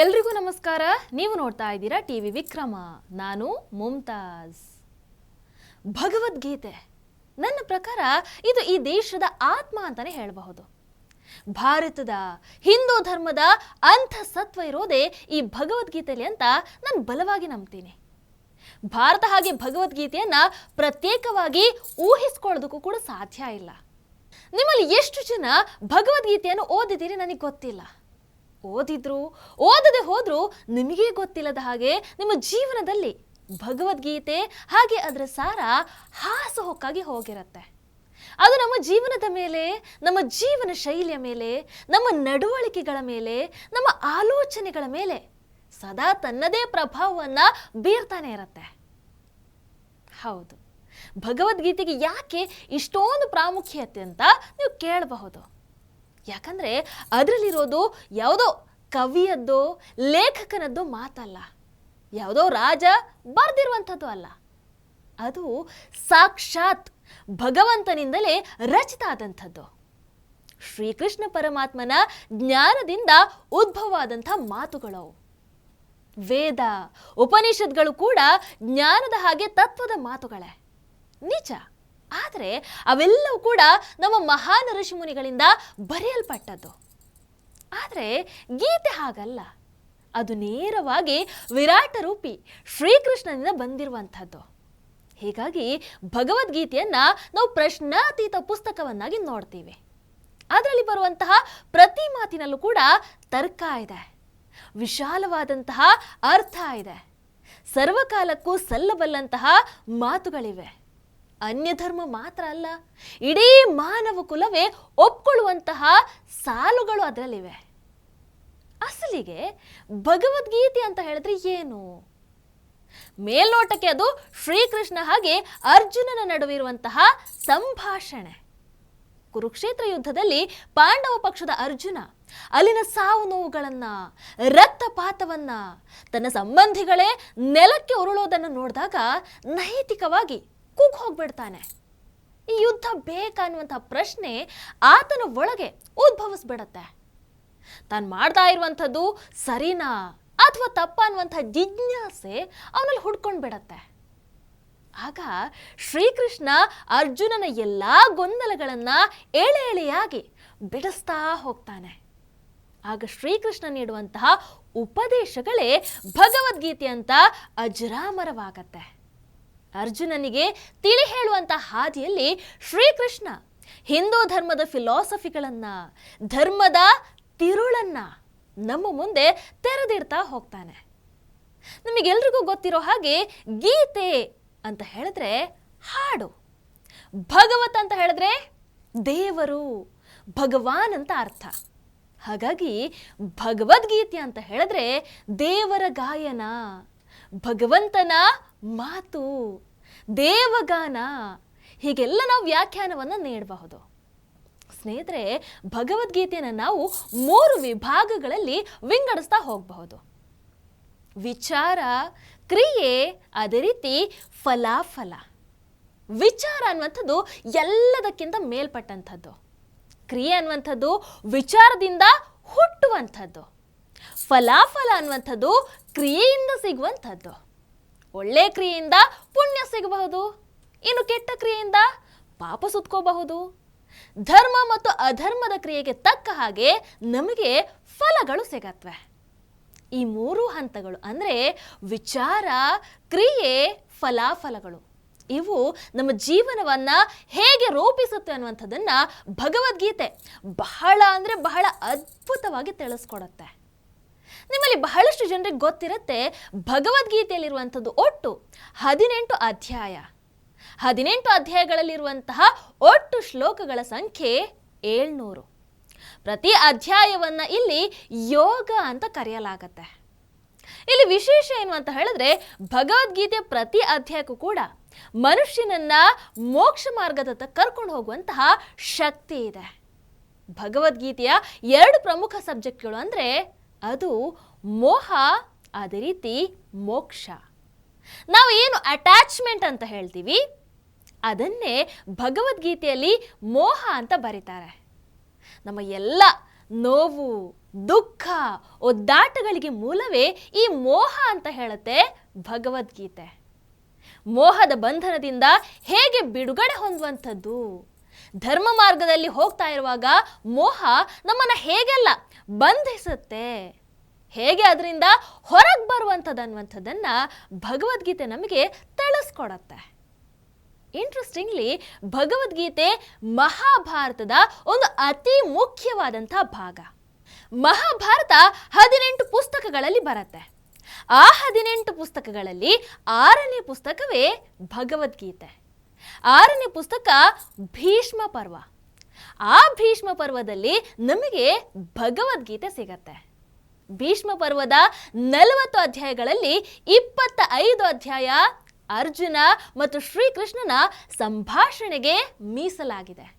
ಎಲ್ರಿಗೂ ನಮಸ್ಕಾರ. ನೀವು ನೋಡ್ತಾ ಇದ್ದೀರಾ ಟಿ ವಿ ವಿಕ್ರಮ. ನಾನು ಮುಮ್ತಾಜ್ ಭಗವದ್ಗೀತೆ. ನನ್ನ ಪ್ರಕಾರ ಇದು ಈ ದೇಶದ ಆತ್ಮ ಅಂತಾನೆ ಹೇಳಬಹುದು. ಭಾರತದ ಹಿಂದೂ ಧರ್ಮದ ಅಂಥ ಸತ್ವ ಇರೋದೇ ಈ ಭಗವದ್ಗೀತೆಯಲ್ಲಿ ಅಂತ ನಾನು ಬಲವಾಗಿ ನಂಬ್ತೀನಿ. ಭಾರತ ಹಾಗೆ ಭಗವದ್ಗೀತೆಯನ್ನು ಪ್ರತ್ಯೇಕವಾಗಿ ಊಹಿಸ್ಕೊಳ್ಳೋದಕ್ಕೂ ಕೂಡ ಸಾಧ್ಯ ಇಲ್ಲ. ನಿಮ್ಮಲ್ಲಿ ಎಷ್ಟು ಜನ ಭಗವದ್ಗೀತೆಯನ್ನು ಓದಿದ್ದೀರಿ ನನಗೆ ಗೊತ್ತಿಲ್ಲ. ಓದಿದ್ರು, ಓದದೆ ಹೋದರೂ ನಿಮಗೆ ಗೊತ್ತಿಲ್ಲದ ಹಾಗೆ ನಿಮ್ಮ ಜೀವನದಲ್ಲಿ ಭಗವದ್ಗೀತೆ ಹಾಗೆ ಅದರ ಸಾರ ಹಾಸುಹೊಕ್ಕಾಗಿ ಹೋಗಿರತ್ತೆ. ಅದು ನಮ್ಮ ಜೀವನದ ಮೇಲೆ, ನಮ್ಮ ಜೀವನ ಶೈಲಿಯ ಮೇಲೆ, ನಮ್ಮ ನಡವಳಿಕೆಗಳ ಮೇಲೆ, ನಮ್ಮ ಆಲೋಚನೆಗಳ ಮೇಲೆ ಸದಾ ತನ್ನದೇ ಪ್ರಭಾವವನ್ನು ಬೀರ್ತಾನೆ ಇರತ್ತೆ. ಹೌದು. ಭಗವದ್ಗೀತೆಗೆ ಯಾಕೆ ಇಷ್ಟೊಂದು ಪ್ರಾಮುಖ್ಯತೆ ಅಂತ ನೀವು ಕೇಳಬಹುದು. ಯಾಕಂದ್ರೆ ಅದರಲ್ಲಿರೋದು ಯಾವುದೋ ಕವಿಯದ್ದೋ, ಲೇಖಕನದ್ದೋ ಮಾತಲ್ಲ. ಯಾವುದೋ ರಾಜ ಬರೆದಿರುವಂಥದ್ದು ಅಲ್ಲ. ಅದು ಸಾಕ್ಷಾತ್ ಭಗವಂತನಿಂದಲೇ ರಚಿತ ಆದಂಥದ್ದು ಶ್ರೀಕೃಷ್ಣ ಪರಮಾತ್ಮನ ಜ್ಞಾನದಿಂದ ಉದ್ಭವ ಆದಂಥ ಮಾತುಗಳವು. ವೇದ ಉಪನಿಷತ್ಗಳು ಕೂಡ ಜ್ಞಾನದ ಹಾಗೆ ತತ್ವದ ಮಾತುಗಳೇ. ನಿಜ. ಆದರೆ ಅವೆಲ್ಲವೂ ಕೂಡ ನಮ್ಮ ಮಹಾನ್ ಋಷಿಮುನಿಗಳಿಂದ ಬರೆಯಲ್ಪಟ್ಟದ್ದು. ಆದರೆ ಗೀತೆ ಹಾಗಲ್ಲ. ಅದು ನೇರವಾಗಿ ವಿರಾಟ ರೂಪಿ ಶ್ರೀಕೃಷ್ಣನಿಂದ ಬಂದಿರುವಂಥದ್ದು. ಹೀಗಾಗಿ ಭಗವದ್ಗೀತೆಯನ್ನು ನಾವು ಪ್ರಶ್ನಾತೀತ ಪುಸ್ತಕವನ್ನಾಗಿ ನೋಡ್ತೀವಿ. ಅದರಲ್ಲಿ ಬರುವಂತಹ ಪ್ರತಿ ಮಾತಿನಲ್ಲೂ ಕೂಡ ತರ್ಕ ಇದೆ. ವಿಶಾಲವಾದಂತಹ ಅರ್ಥ ಇದೆ. ಸರ್ವಕಾಲಕ್ಕೂ ಸಲ್ಲಬಲ್ಲಂತಹ ಮಾತುಗಳಿವೆ. ಅನ್ಯ ಧರ್ಮ ಮಾತ್ರ ಅಲ್ಲ, ಇಡೀ ಮಾನವ ಕುಲವೇ ಒಪ್ಕೊಳ್ಳುವಂತಹ ಸಾಲುಗಳು ಅದರಲ್ಲಿವೆ. ಅಸಲಿಗೆ ಭಗವದ್ಗೀತೆ ಅಂತ ಹೇಳಿದ್ರೆ ಏನು? ಮೇಲ್ನೋಟಕ್ಕೆ ಅದು ಶ್ರೀಕೃಷ್ಣ ಹಾಗೆ ಅರ್ಜುನನ ನಡುವೆ ಇರುವಂತಹ ಸಂಭಾಷಣೆ. ಕುರುಕ್ಷೇತ್ರ ಯುದ್ಧದಲ್ಲಿ ಪಾಂಡವ ಪಕ್ಷದ ಅರ್ಜುನ ಅಲ್ಲಿನ ಸಾವು ನೋವುಗಳನ್ನ, ರಕ್ತಪಾತವನ್ನ, ತನ್ನ ಸಂಬಂಧಿಗಳೇ ನೆಲಕ್ಕೆ ಉರುಳೋದನ್ನು ನೋಡಿದಾಗ ನೈತಿಕವಾಗಿ ಕುಗ್ ಹೋಗ್ಬಿಡ್ತಾನೆ. ಈ ಯುದ್ಧ ಬೇಕನ್ನುವಂಥ ಪ್ರಶ್ನೆ ಆತನ ಒಳಗೆ ಉದ್ಭವಿಸ್ಬಿಡತ್ತೆ. ತಾನು ಮಾಡ್ತಾ ಇರುವಂಥದ್ದು ಸರಿನಾ ಅಥವಾ ತಪ್ಪ ಅನ್ನುವಂಥ ಜಿಜ್ಞಾಸೆ ಅವನಲ್ಲಿ ಹುಡ್ಕೊಂಡು ಬಿಡತ್ತೆ ಆಗ ಶ್ರೀಕೃಷ್ಣ ಅರ್ಜುನನ ಎಲ್ಲಾ ಗೊಂದಲಗಳನ್ನ ಎಳೆ ಎಳೆಯಾಗಿ ಬಿಡಿಸ್ತಾ ಹೋಗ್ತಾನೆ. ಆಗ ಶ್ರೀಕೃಷ್ಣ ನೀಡುವಂತಹ ಉಪದೇಶಗಳೇ ಭಗವದ್ಗೀತೆ ಅಂತ ಅಜರಾಮರವಾಗತ್ತೆ. ಅರ್ಜುನನಿಗೆ ತಿಳಿ ಹೇಳುವಂತ ಹಾದಿಯಲ್ಲಿ ಶ್ರೀಕೃಷ್ಣ. ಹಿಂದೂ ಧರ್ಮದ ಫಿಲಾಸಫಿಗಳನ್ನು ಧರ್ಮದ ತಿರುಳನ್ನ ನಮ್ಮ ಮುಂದೆ ತೆರೆದಿಡ್ತಾ ಹೋಗ್ತಾನೆ. ನಮಗೆಲ್ರಿಗೂ ಗೊತ್ತಿರೋ ಹಾಗೆ ಗೀತೆ ಅಂತ ಹೇಳಿದ್ರೆ ಹಾಡು. ಭಗವತ್ ಅಂತ ಹೇಳಿದ್ರೆ ದೇವರು, ಭಗವಾನ್ ಅಂತ ಅರ್ಥ. ಹಾಗಾಗಿ ಭಗವದ್ಗೀತೆ ಅಂತ ಹೇಳಿದ್ರೆ ದೇವರ ಗಾಯನ, ಭಗವಂತನ ಮಾತು ದೇವಗಾನ, ಹೀಗೆಲ್ಲ ನಾವು ವ್ಯಾಖ್ಯಾನವನ್ನು ನೀಡಬಹುದು. ಸ್ನೇಹಿತರೆ, ಭಗವದ್ಗೀತೆಯನ್ನು ನಾವು ಮೂರು ವಿಭಾಗಗಳಲ್ಲಿ ವಿಂಗಡಿಸ್ತಾ ಹೋಗಬಹುದು. ವಿಚಾರ, ಕ್ರಿಯೆ, ಅದೇ ರೀತಿ ಫಲಾಫಲ. ವಿಚಾರ ಅನ್ನುವಂಥದ್ದು ಎಲ್ಲದಕ್ಕಿಂತ ಮೇಲ್ಪಟ್ಟಂಥದ್ದು. ಕ್ರಿಯೆ ಅನ್ನುವಂಥದ್ದು ವಿಚಾರದಿಂದ ಹುಟ್ಟುವಂಥದ್ದು. ಫಲಾಫಲ ಅನ್ನುವಂಥದ್ದು ಕ್ರಿಯೆಯಿಂದ ಸಿಗುವಂಥದ್ದು. ಒಳ್ಳೆ ಕ್ರಿಯೆಯಿಂದ ಪುಣ್ಯ ಸಿಗಬಹುದು, ಇನ್ನು ಕೆಟ್ಟ ಕ್ರಿಯೆಯಿಂದ ಪಾಪ ಸುತ್ಕೋಬಹುದು. ಧರ್ಮ ಮತ್ತು ಅಧರ್ಮದ ಕ್ರಿಯೆಗೆ ತಕ್ಕ ಹಾಗೆ ನಮಗೆ ಫಲಗಳು ಸಿಗತ್ವೆ. ಈ ಮೂರು ಹಂತಗಳು ಅಂದರೆ ವಿಚಾರ, ಕ್ರಿಯೆ, ಫಲಾಫಲಗಳು. ಇವು ನಮ್ಮ ಜೀವನವನ್ನು ಹೇಗೆ ರೂಪಿಸುತ್ತೆ ಅನ್ನುವಂಥದ್ದನ್ನು ಭಗವದ್ಗೀತೆ ಬಹಳ ಅಂದರೆ ಬಹಳ ಅದ್ಭುತವಾಗಿ ತಿಳಿಸ್ಕೊಡುತ್ತೆ. ನಿಮ್ಮಲ್ಲಿ ಬಹಳಷ್ಟು ಜನರಿಗೆ ಗೊತ್ತಿರುತ್ತೆ ಭಗವದ್ಗೀತೆಯಲ್ಲಿರುವಂಥದ್ದು ಒಟ್ಟು ಹದಿನೆಂಟು ಅಧ್ಯಾಯ. ಹದಿನೆಂಟು ಅಧ್ಯಾಯಗಳಲ್ಲಿರುವಂತಹ ಒಟ್ಟು ಶ್ಲೋಕಗಳ ಸಂಖ್ಯೆ ಏಳ್ನೂರು. ಪ್ರತಿ ಅಧ್ಯಾಯವನ್ನ ಇಲ್ಲಿ ಯೋಗ ಅಂತ ಕರೆಯಲಾಗತ್ತೆ. ಇಲ್ಲಿ ವಿಶೇಷ ಏನು ಅಂತ ಹೇಳಿದ್ರೆ ಭಗವದ್ಗೀತೆ ಪ್ರತಿ ಅಧ್ಯಾಯಕ್ಕೂ ಕೂಡ ಮನುಷ್ಯನನ್ನ ಮೋಕ್ಷ ಮಾರ್ಗದತ್ತ ಕರ್ಕೊಂಡು ಹೋಗುವಂತಹ ಶಕ್ತಿ ಇದೆ. ಭಗವದ್ಗೀತೆಯ ಎರಡು ಪ್ರಮುಖ ಸಬ್ಜೆಕ್ಟ್ಗಳು ಅಂದರೆ ಅದು ಮೋಹ, ಅದೇ ರೀತಿ ಮೋಕ್ಷ. ನಾವು ಏನು ಅಟ್ಯಾಚ್ಮೆಂಟ್ ಅಂತ ಹೇಳ್ತೀವಿ? ಅದನ್ನೇ ಭಗವದ್ಗೀತೆಯಲ್ಲಿ ಮೋಹ ಅಂತ ಬರೀತಾರೆ. ನಮ್ಮ ಎಲ್ಲ ನೋವು, ದುಃಖ, ಒದ್ದಾಟಗಳಿಗೆ ಮೂಲವೇ ಈ ಮೋಹ ಅಂತ ಹೇಳುತ್ತೆ ಭಗವದ್ಗೀತೆ. ಮೋಹದ ಬಂಧನದಿಂದ ಹೇಗೆ ಬಿಡುಗಡೆ ಹೊಂದುವಂಥದ್ದು? ಧರ್ಮ ಮಾರ್ಗದಲ್ಲಿ ಹೋಗ್ತಾ ಇರುವಾಗ ಮೋಹ ನಮ್ಮನ್ನು ಹೇಗೆಲ್ಲ ಬಂಧಿಸುತ್ತೆ? ಹೇಗೆ ಅದರಿಂದ ಹೊರಗೆ ಬರುವಂಥದ್ದು ಅನ್ನುವಂಥದ್ದನ್ನು ಭಗವದ್ಗೀತೆ ನಮಗೆ ತಿಳಿಸ್ಕೊಡತ್ತೆ. ಇಂಟ್ರೆಸ್ಟಿಂಗ್ಲಿ ಭಗವದ್ಗೀತೆ ಮಹಾಭಾರತದ ಒಂದು ಅತಿ ಮುಖ್ಯವಾದಂಥ ಭಾಗ. ಮಹಾಭಾರತ ಹದಿನೆಂಟು ಪುಸ್ತಕಗಳಲ್ಲಿ ಬರುತ್ತೆ. ಆ ಹದಿನೆಂಟು ಪುಸ್ತಕಗಳಲ್ಲಿ ಆರನೇ ಪುಸ್ತಕವೇ ಭಗವದ್ಗೀತೆ. ಆರನೇ ಪುಸ್ತಕ ಭೀಷ್ಮ ಪರ್ವ. ಆ ಭೀಷ್ಮ ಪರ್ವದಲ್ಲಿ ನಮಗೆ ಭಗವದ್ಗೀತೆ ಸಿಗತ್ತೆ. ಭೀಷ್ಮ ಪರ್ವದ ನಲವತ್ತು ಅಧ್ಯಾಯಗಳಲ್ಲಿ ಇಪ್ಪತ್ತ ಐದು ಅಧ್ಯಾಯ ಅರ್ಜುನ ಮತ್ತು ಶ್ರೀಕೃಷ್ಣನ ಸಂಭಾಷಣೆಗೆ ಮೀಸಲಾಗಿದೆ.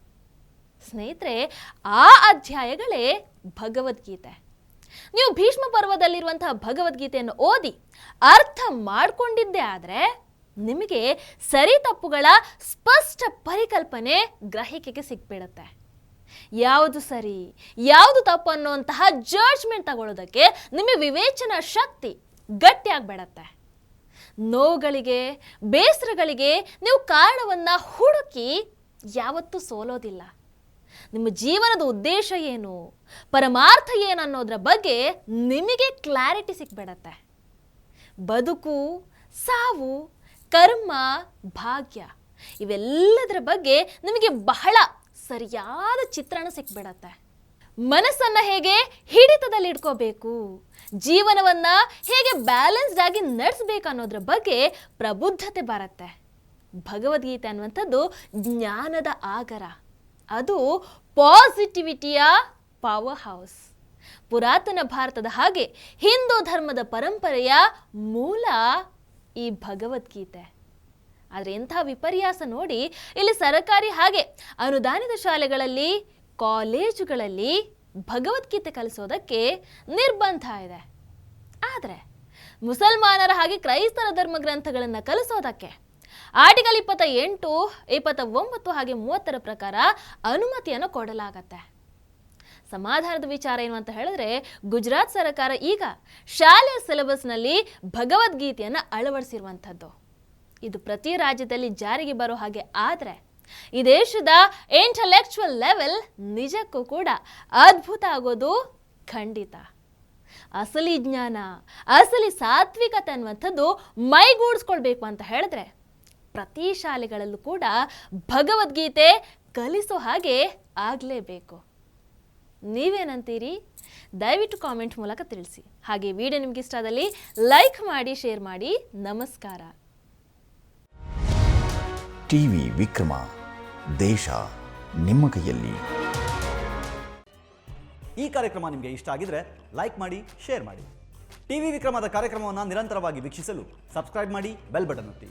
ಸ್ನೇಹಿತರೆ, ಆ ಅಧ್ಯಾಯಗಳೇ ಭಗವದ್ಗೀತೆ. ನೀವು ಭೀಷ್ಮ ಪರ್ವದಲ್ಲಿರುವಂತಹ ಭಗವದ್ಗೀತೆಯನ್ನು ಓದಿ ಅರ್ಥ ಮಾಡಿಕೊಂಡಿದ್ದೇ ಆದರೆ ನಿಮಗೆ ಸರಿ ತಪ್ಪುಗಳ ಸ್ಪಷ್ಟ ಪರಿಕಲ್ಪನೆ ಗ್ರಹಿಕೆಗೆ ಸಿಕ್ಬಿಡುತ್ತೆ. ಯಾವುದು ಸರಿ, ಯಾವುದು ತಪ್ಪು ಅನ್ನುವಂತಹ ಜಡ್ಜ್ಮೆಂಟ್ ತಗೊಳ್ಳೋದಕ್ಕೆ ನಿಮ್ಮ ವಿವೇಚನಾ ಶಕ್ತಿ ಗಟ್ಟಿಯಾಗ್ಬಿಡತ್ತೆ. ನೋವುಗಳಿಗೆ, ಬೇಸರಗಳಿಗೆ ನೀವು ಕಾರಣವನ್ನು ಹುಡುಕಿ ಯಾವತ್ತೂ ಸೋಲೋದಿಲ್ಲ. ನಿಮ್ಮ ಜೀವನದ ಉದ್ದೇಶ ಏನು, ಪರಮಾರ್ಥ ಏನು ಅನ್ನೋದ್ರ ಬಗ್ಗೆ ನಿಮಗೆ ಕ್ಲಾರಿಟಿ ಸಿಕ್ಬಿಡತ್ತೆ. ಬದುಕು, ಸಾವು ಕರ್ಮ, ಭಾಗ್ಯ ಇವೆಲ್ಲದರ ಬಗ್ಗೆ ನಿಮಗೆ ಬಹಳ ಸರಿಯಾದ ಚಿತ್ರಣ ಸಿಕ್ಬಿಡತ್ತೆ. ಮನಸ್ಸನ್ನು ಹೇಗೆ ಹಿಡಿತದಲ್ಲಿ ಇಟ್ಕೋಬೇಕು ಜೀವನವನ್ನ ಹೇಗೆ ಬ್ಯಾಲೆನ್ಸ್ಡ್ ಆಗಿ ನಡೆಸಬೇಕು ಅನ್ನೋದ್ರ ಬಗ್ಗೆ ಪ್ರಬುದ್ಧತೆ ಬರುತ್ತೆ. ಭಗವದ್ಗೀತೆ ಅನ್ನುವಂಥದ್ದು ಜ್ಞಾನದ ಆಗರ. ಅದು ಪಾಸಿಟಿವಿಟಿಯ ಪವರ್ ಹೌಸ್ ಪುರಾತನ ಭಾರತದ ಹಾಗೆ ಹಿಂದೂ ಧರ್ಮದ ಪರಂಪರೆಯ ಮೂಲ ಈ ಭಗವದ್ಗೀತೆ. ಆದರೆ ಎಂಥ ವಿಪರ್ಯಾಸ ನೋಡಿ ಇಲ್ಲಿ ಸರಕಾರಿ ಹಾಗೆ ಅನುದಾನಿತ ಶಾಲೆಗಳಲ್ಲಿ, ಕಾಲೇಜುಗಳಲ್ಲಿ ಭಗವದ್ಗೀತೆ ಕಲಿಸೋದಕ್ಕೆ ನಿರ್ಬಂಧ ಇದೆ. ಆದರೆ ಮುಸಲ್ಮಾನರ ಹಾಗೆ ಕ್ರೈಸ್ತರ ಧರ್ಮ ಗ್ರಂಥಗಳನ್ನು ಕಲಿಸೋದಕ್ಕೆ ಆರ್ಟಿಕಲ್ ಇಪ್ಪತ್ತ ಎಂಟು ಇಪ್ಪತ್ತ ಒಂಬತ್ತು ಹಾಗೆ ಮೂವತ್ತರ ಪ್ರಕಾರ ಅನುಮತಿಯನ್ನು ಕೊಡಲಾಗತ್ತೆ. ಸಮಾಧಾನದ ವಿಚಾರ ಏನು ಅಂತ ಹೇಳಿದ್ರೆ ಗುಜರಾತ್ ಸರ್ಕಾರ ಈಗ ಶಾಲೆಯ ಸಿಲೆಬಸ್ನಲ್ಲಿ ಭಗವದ್ಗೀತೆಯನ್ನು ಅಳವಡಿಸಿರುವಂಥದ್ದು. ಇದು ಪ್ರತಿ ರಾಜ್ಯದಲ್ಲಿ ಜಾರಿಗೆ ಬರೋ ಹಾಗೆ ಆದರೆ ಈ ದೇಶದ ಇಂಟಲೆಕ್ಚುವಲ್ ಲೆವೆಲ್ ನಿಜಕ್ಕೂ ಕೂಡ ಅದ್ಭುತ ಆಗೋದು ಖಂಡಿತ. ಅಸಲಿ ಜ್ಞಾನ, ಅಸಲಿ ಸಾತ್ವಿಕತೆ ಅನ್ನುವಂಥದ್ದು ಮೈಗೂಡಿಸ್ಕೊಳ್ಬೇಕು ಅಂತ ಹೇಳಿದ್ರೆ ಪ್ರತಿ ಶಾಲೆಗಳಲ್ಲೂ ಕೂಡ ಭಗವದ್ಗೀತೆ ಕಲಿಸೋ ಹಾಗೆ ಆಗಲೇಬೇಕು. ನೀವೇನಂತೀರಿ? ದಯವಿಟ್ಟು ಕಾಮೆಂಟ್ ಮೂಲಕ ತಿಳಿಸಿ. ಹಾಗೆ ವಿಡಿಯೋ ನಿಮ್ಗೆ ಇಷ್ಟ ಆದಲ್ಲಿ ಲೈಕ್ ಮಾಡಿ ಶೇರ್ ಮಾಡಿ. ನಮಸ್ಕಾರ. ಟಿವಿ ವಿಕ್ರಮ ದೇಶ ನಿಮ್ಮ ಕೈಯಲ್ಲಿ. ಈ ಕಾರ್ಯಕ್ರಮ ನಿಮಗೆ ಇಷ್ಟ ಆಗಿದ್ರೆ ಲೈಕ್ ಮಾಡಿ ಶೇರ್ ಮಾಡಿ. ಟಿವಿ ವಿಕ್ರಮದ ಕಾರ್ಯಕ್ರಮವನ್ನು ನಿರಂತರವಾಗಿ ವೀಕ್ಷಿಸಲು ಸಬ್ಸ್ಕ್ರೈಬ್ ಮಾಡಿ ಬೆಲ್ ಬಟನ್ ಒತ್ತಿ.